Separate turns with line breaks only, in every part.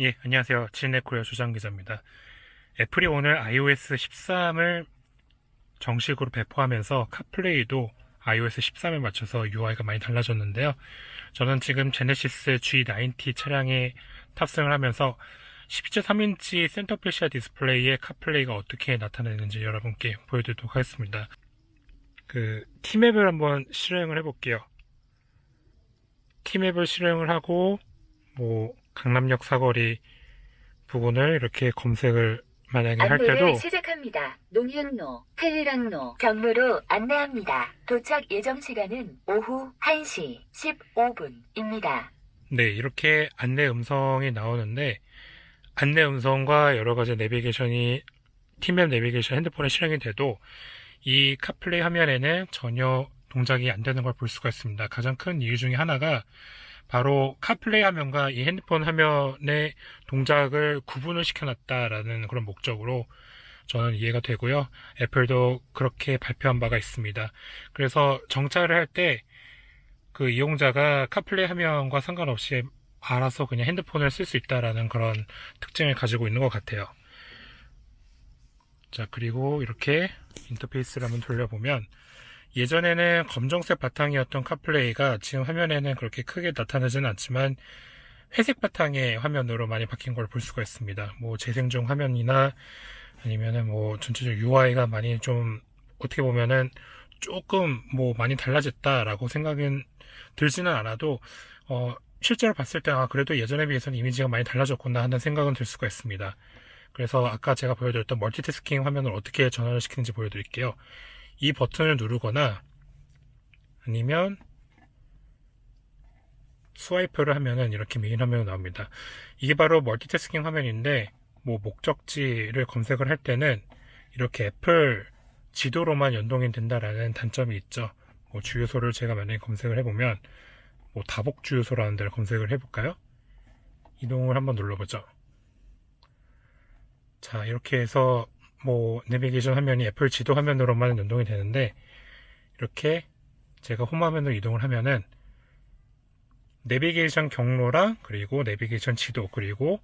예, 안녕하세요. 진네코리아 조장 기자입니다. 애플이 오늘 iOS 13을 정식으로 배포하면서 카플레이도 iOS 13에 맞춰서 UI가 많이 달라졌는데요. 저는 지금 제네시스 G90 차량에 탑승을 하면서 12.3인치 센터페시아 디스플레이에 카플레이가 어떻게 나타나는지 여러분께 보여드리도록 하겠습니다. 그 티맵을 한번 실행을 해볼게요. 티맵을 실행을 하고 뭐 강남역 사거리 부분을 이렇게 검색을 만약에 할
안내를
때도
시작합니다. 농현로, 태일항로, 경로로 안내합니다. 도착 예정 시간은 오후 1시 15분입니다.
네 이렇게 안내 음성이 나오는데 안내 음성과 여러 가지 내비게이션이 팀맵 내비게이션 핸드폰에 실행이 돼도 이 카플레이 화면에는 전혀 동작이 안 되는 걸 볼 수가 있습니다. 가장 큰 이유 중에 하나가 바로 카플레이 화면과 이 핸드폰 화면의 동작을 구분을 시켜놨다라는 그런 목적으로 저는 이해가 되고요. 애플도 그렇게 발표한 바가 있습니다. 그래서 정차를 할 때 그 이용자가 카플레이 화면과 상관없이 알아서 그냥 핸드폰을 쓸 수 있다라는 그런 특징을 가지고 있는 것 같아요. 자, 그리고 이렇게 인터페이스를 한번 돌려보면 예전에는 검정색 바탕이었던 카플레이가 지금 화면에는 그렇게 크게 나타나지는 않지만 회색 바탕의 화면으로 많이 바뀐 걸 볼 수가 있습니다. 뭐 재생중 화면이나 아니면은 뭐 전체적 UI가 많이 좀 어떻게 보면은 조금 뭐 많이 달라졌다라고 생각은 들지는 않아도 어 실제로 봤을 때 아 그래도 예전에 비해서는 이미지가 많이 달라졌구나 하는 생각은 들 수가 있습니다. 그래서 아까 제가 보여드렸던 멀티태스킹 화면을 어떻게 전환을 시키는지 보여드릴게요. 이 버튼을 누르거나 아니면 스와이프를 하면은 이렇게 메인 화면이 나옵니다. 이게 바로 멀티태스킹 화면인데 뭐 목적지를 검색을 할 때는 이렇게 애플 지도로만 연동이 된다라는 단점이 있죠. 뭐 주유소를 제가 만약에 검색을 해보면 뭐 다복 주유소라는 데를 검색을 해볼까요? 이동을 한번 눌러보죠. 자 이렇게 해서 뭐 내비게이션 화면이 애플 지도 화면으로만 연동이 되는데 이렇게 제가 홈 화면으로 이동을 하면은 내비게이션 경로랑 그리고 내비게이션 지도 그리고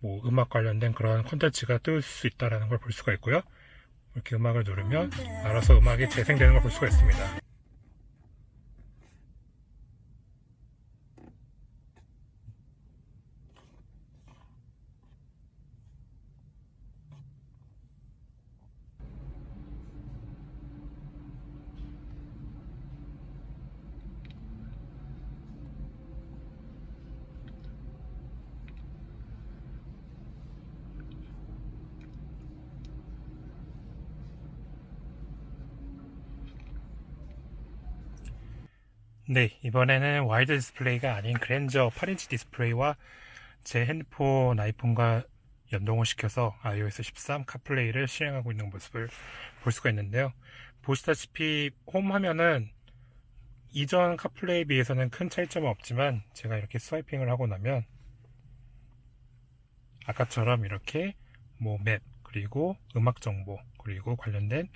뭐 음악 관련된 그런 콘텐츠가 뜰 수 있다라는 걸 볼 수가 있고요. 이렇게 음악을 누르면 알아서 음악이 재생되는 걸 볼 수가 있습니다. 네, 이번에는 와이드 디스플레이가 아닌 그랜저 8인치 디스플레이와 제 핸드폰 아이폰과 연동을 시켜서 iOS 13 카플레이를 실행하고 있는 모습을 볼 수가 있는데요. 보시다시피 홈 화면은 이전 카플레이에 비해서는 큰 차이점은 없지만 제가 이렇게 스와이핑을 하고 나면 아까처럼 이렇게 뭐 맵 그리고 음악 정보 그리고 관련된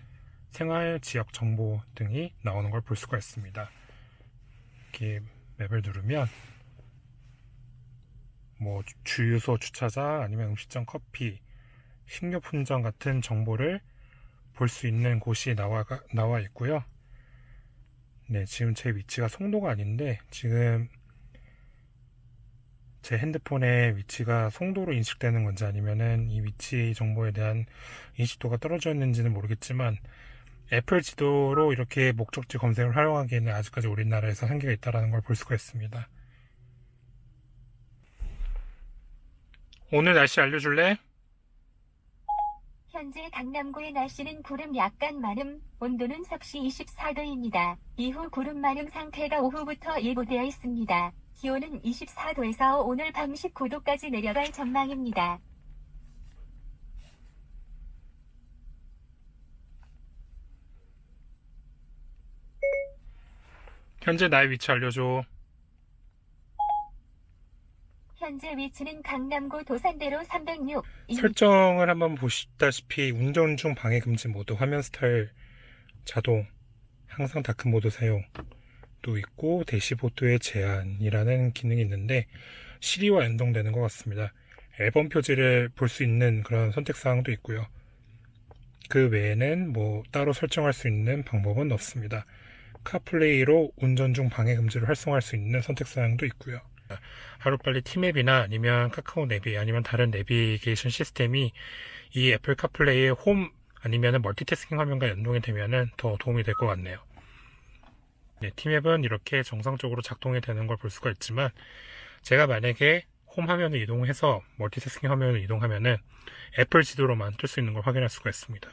생활 지역 정보 등이 나오는 걸 볼 수가 있습니다. 이렇게 맵을 누르면 뭐 주유소 주차장 아니면 음식점 커피 식료품점 같은 정보를 볼 수 있는 곳이 나와 나와 있고요. 네, 지금 제 위치가 송도가 아닌데 지금 제 핸드폰의 위치가 송도로 인식되는 건지 아니면은 이 위치 정보에 대한 인식도가 떨어져 있는지는 모르겠지만 애플 지도로 이렇게 목적지 검색을 활용하기에는 아직까지 우리나라에서 한계가 있다는 걸 볼 수가 있습니다. 오늘 날씨 알려줄래?
현재 강남구의 날씨는 구름 약간 많음, 온도는 섭씨 24도입니다. 이후 구름 많음 상태가 오후부터 예보되어 있습니다. 기온은 24도에서 오늘 밤 19도까지 내려갈 전망입니다.
현재 나의 위치 알려줘.
현재 위치는 강남구 도산대로 306.
설정을 한번 보시다시피 운전 중 방해 금지 모드, 화면 스타일 자동, 항상 다크 모드 사용도 있고 대시보드의 제한이라는 기능이 있는데 시리와 연동되는 것 같습니다. 앨범 표지를 볼 수 있는 그런 선택 사항도 있고요. 그 외에는 뭐 따로 설정할 수 있는 방법은 없습니다. 카플레이로 운전 중 방해 금지를 활성화할 수 있는 선택 사항도 있고요. 하루빨리 티맵이나 아니면 카카오 내비 아니면 다른 내비게이션 시스템이 이 애플 카플레이의 홈 아니면 멀티태스킹 화면과 연동이 되면은 더 도움이 될 것 같네요. 네, 티맵은 이렇게 정상적으로 작동이 되는 걸 볼 수가 있지만 제가 만약에 홈 화면을 이동해서 멀티태스킹 화면을 이동하면은 애플 지도로만 뜰 수 있는 걸 확인할 수가 있습니다.